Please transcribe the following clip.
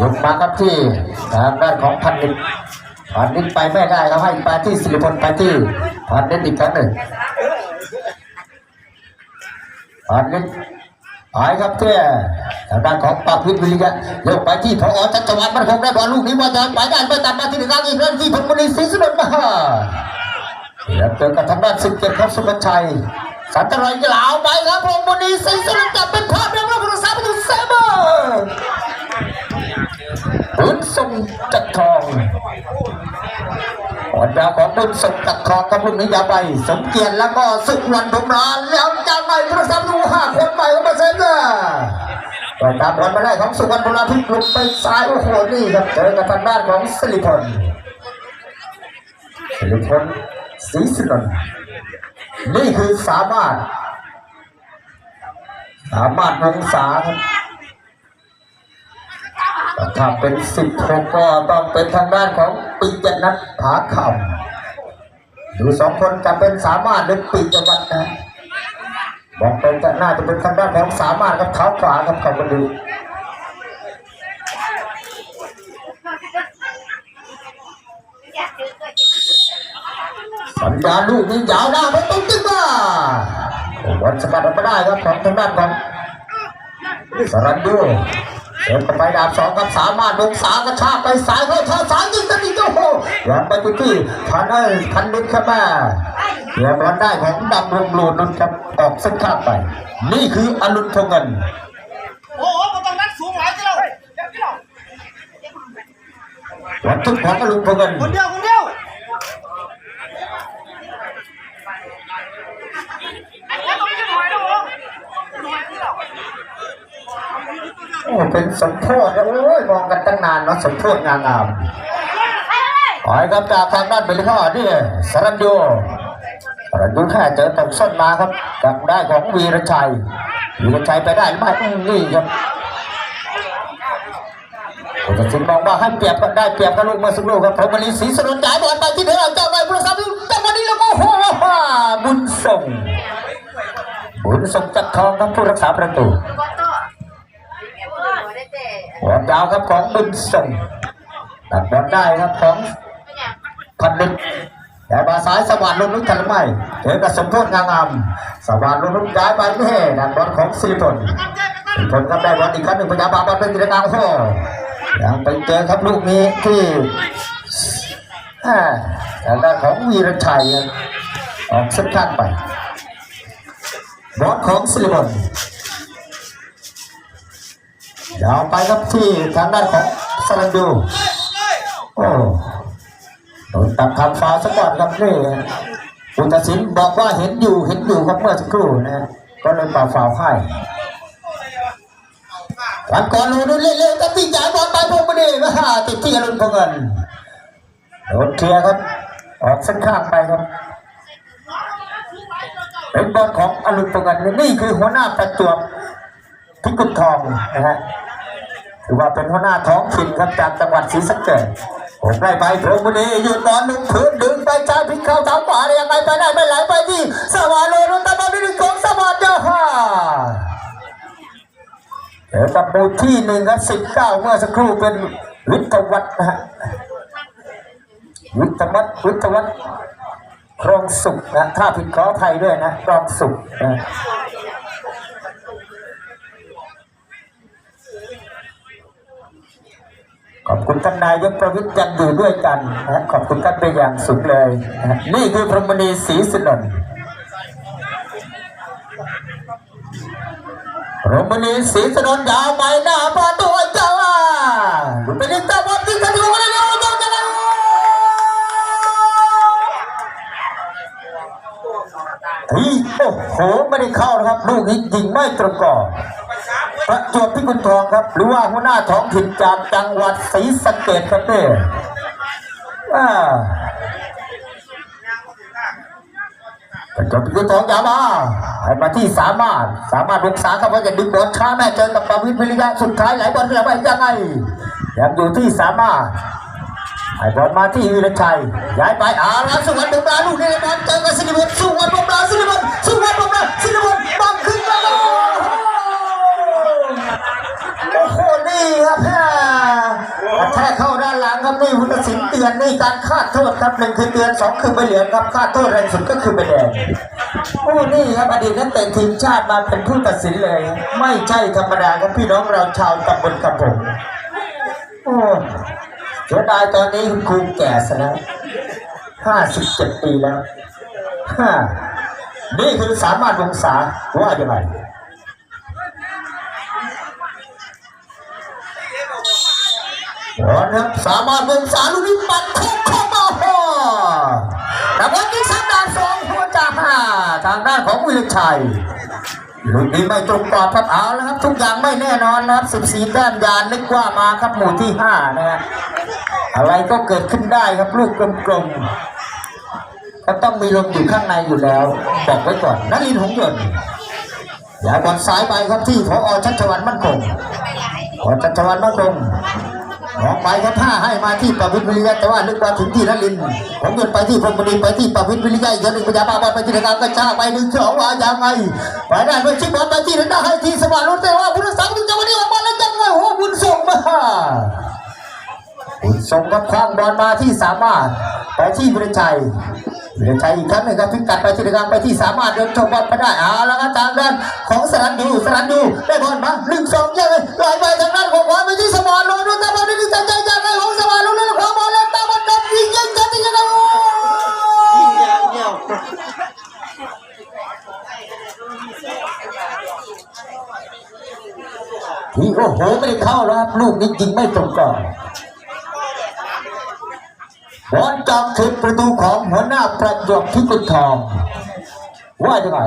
ยกมาครับที่ทางด้านของพันนิดพันนิดไปไม่ได้เขาให้ไปที่สิริพลไปที่พันนิดอีกครั้งหนึ่งพันนิดหายครับเที่ทางด้านของปากพิษวิริยะยกไปที่พอจักรวาลมันคงได้บอลลูกนี้ว่าจะไปได้ไม่ตัดมาที่หนึ่งครั้งอีกครั้งที่พลบุรีศรีสุนทรมาแล้วเจอกับทางด้านสิบเจ็ดครับสุภชัยสันตรายกล่าวไปครับพลบุรีศรีสุนทราพเรื่องราวของสามประตูเซเบอร์ บุญทรงจักรทองผลดาวของบุญทรงจักรทองกับลูกนี้ยาไป สมเกียรติแล้วก็สุวรรณบุมรานแล้วจะไม่ประสามดูห้าคนใหม่ของเปอร์เซ็นต์นะต่อตามบอลมาได้ของสุวรรณบุมรานที่ลุกไปซ้ายโอ้โหนี่ครับเจอกับทางด้านของสิริพลสิริพลศรีสุนทรนี่คือสามารถ สามารถวงศาครับ ถ้าเป็นสิบหกก็ต้องเป็นทางด้านของปิยนัทผาคำดูสองคนจะเป็นสามารถหรือปิยวัฒน์นะบอกเป็นจะน่าจะเป็นทางด้านของสามารถกับเท้าขวาครับเขามาดูสัญญาลูกนี้ยาวหน้าประตูขึ้นมาโอ้วันสกัดออกมาได้ครับของทางด้านของสรันยู เดินไปดาบสองกับสามารถลงสากระชากไปสายเข้าชาสายยิงกันอีกโอ้โหย้อนไปที่ที่พันเอ้ยพันนิดครับแม่เดี๋ยวบอลได้ของดำรงลูนุนครับออกเส้นข้างไป นี่คืออรุณทงเงินโอ้โหมันต้องนัดสูงหลายกิโลเจ็ดกิโลวัตถุของอนุนทงเงินคนเดียวคนนี้ตรงนี้จะหน่อยนะโอ้หน่อยกิโล โอ้ เป็นสมโพธิโอ้ยมองกันตั้งนานเนาะสมโพธิงามงามหอยครับจากทางด้านเบลิข้อนี่สรันยูสรันยูแค่เจอตกส้นมาครับจากได้ของวีรชัยวีรชัยไปได้หรือไม่อื้อนี่ครับผู้ตัดสินมองว่าให้เปรียบกันได้เปรียบกันลูกเมื่อสักครู่ครับพรมลีศรีสนุนจ่ายบอลไปที่เธอเจ้าใบผู้รักษาประตูจังหวะนี้แล้วก็โอ้โหบุญส่งบุญส่งจักรทองครับผู้รักษาประตู ดาวครับของบุญส่งตัดบอลได้ครับของพันลิตแต่บาซ้ายสว่านลงนุ้ทันหรือไม่เจอกับสมโพธงามงามสว่านลงนุ้ย้ายไปแม่ดันบอลของสิริพลสิริพลครับได้บอลอีกครั้งหนึ่งพยายามบอลเป็นกิจกรรมโอ้โหยังไปเจอครับลูกนี้ที่อ่าทางด้านของวีรชัยออกเส้นข้างไปบอลของสิริบล ยาวไปครับที่ทางด้านของสรันดูโอ้โดนตัดคำฟาวล์ซะก่อนครับนี่ผู้ตัดสินบอกว่าเห็นอยู่เห็นอยู่ครับเมื่อสักครู่นะก็เลยเป่าฟาวล์ให้วันก่อนเราดูเล่นๆกับพี่จ่ายบอลไปพวกมันเองนะฮะติดที่อรุณพงเงินโดนเคลียร์ครับ ออกเส้นข้างไปครับเป็นบอลของอรุณพงเงินนี่คือหัวหน้าประจวบพิกุลทองนะฮะ ถือว่าเป็นหัวหน้าท้องถิ่นครับจากจังหวัดศรีสะเกษผมได้ไปพรมบุรียุดบอลหนึ่งพื้นดึงไปจ้าพิกเข้าเท้าขวาได้ยังไงไปได้ไม่ไหลไปที่สวาโลรุนตะบอลที่หนึ่งของสวัสดิ์เจ้าค่ะเดี๋ยวกับบูที่หนึ่งครับสิบเก้าเมื่อสักครู่เป็นวิทยวัฒนะฮะวิทยวัฒวิทยวัฒครองสุขนะถ้าผิดขออภัยด้วยนะครองสุขนะ ขอบคุณท่านนายกประวิตรยังอยู่ด้วยกันนะขอบคุณท่านเป็นอย่างสูงเลยนะนี่คือพรหมณีศรีสนนโรมนีศรีสนนยาวไปหน้าประตูเจ้าหลุดไปเล่นตาบอลที่กระดูกอะไรเร็วเจ้าจะเร็วเฮ้ยโอ้โหไม่ได้เข้านะครับ ลูกนี้ยิงไม่ตรงกรอบ ประจวบพิกุลทองครับ หรือว่าหัวหน้าท้องถิ่นจากจังหวัดศรีสะเกษครับเนี่ยอ่าประจวบพิกุลทองยามาให้มาที่สามารถ สามารถลงสาครับว่าจะดึงบอลช้าแม่เจอกับปาวิทย์วิริยะสุดท้ายไหลบอลเรียบไปยังไงยังอยู่ที่สามารถให้บอลมาที่วีรชัยย้ายไปอาราสุวรรณบุราลูกนี้บอลเจอกับสิริวัฒน์สุวรรณบุราสิริวัฒน์สุวรรณบุราสิริบังขึ้างครับนี่พุทธศิลป์เตือนในการคาดโทษครับหนึ่งคือเตือนสองคือใบเหลืองครับคาดโทษแรงสุดก็คือใบแดงโอ้นี่ครับอดีตนักเตะทีมชาติมาเป็นผู้ตัดสินเลย ไม่ใช่ธรรมดาครับพี่น้องเราชาวตำบลกับผมโอ้เสียดายตอนนี้คุณครูแก่ซะแล้วห้าสิบเจ็ดปีแล้วฮ่านี่คือสามารถวงศาว่ายังไง โอ้นะครับสามารถวงศาลูกนี้ปัดโค้งเข้ามาโอ้แต่วันนี้สามดานสองหัวจาห้าทางด้านของวิลชัยลูกนี้ไม่ตรงกรอบครับเอาแล้วครับ ทุกอย่างไม่แน่นอนนะครับ 14แต้มยานนึกว่ามาครับหมู่ที่ 5 นะฮะอะไรก็เกิดขึ้นได้ครับลูกกลมๆก็ต้องมีลมอยู่ข้างในอยู่แล้ว บอกไว้ก่อนนักลินหงส์ยนต์อย่าบอลซ้ายไปครับที่พอชัชวันมั่นคงพอชัชวันมั่นคง ออกไปครับท่าให้มาที่ประวิทย์วิริยะแต่ว่านึกว่าถึงที่นลินผมเดินไปที่พรมบุรีไปที่ประวิทย์วิริยะอีกครั้งหนึ่งพญาบาบอลไปที่ระการกระชากไปหนึ่งสองว่ายังไงไปได้ไปชิบอลไปที่นั่นได้ให้ที่สว่างรถแต่ว่าพุทธศังถึงจังหวะนี้ออกมาแล้วจังไงโอ้บุญส่งมาบุญส่งกับคว้างบอลมาที่สามารถไปที่บริชัย วิริชัยอีกครั้งหนึ่งครับพิกัดไปที่ระการไปที่สามารถเดินชมบอลไปได้เอาแล้วครับทางด้านของสรันยูสรันยูได้บอลมาหนึ่งสองยังไงไหลไปทางด้านของขวาไปที่สว่างรถแต่บอลนี่ใจใจยังไงของสว่างรถแล้วขวาบอลแล้วตาบอลดันยิงยิงจัดยังไงโอ้ยิงยางเดียวที่โอ้โหไม่ได้เข้าแล้วครับลูกนี้ยิงไม่ตรงกรอบ บอลจับถึงประตูของหัวหน้าประจวบที่กุลทอง ว่าจะไง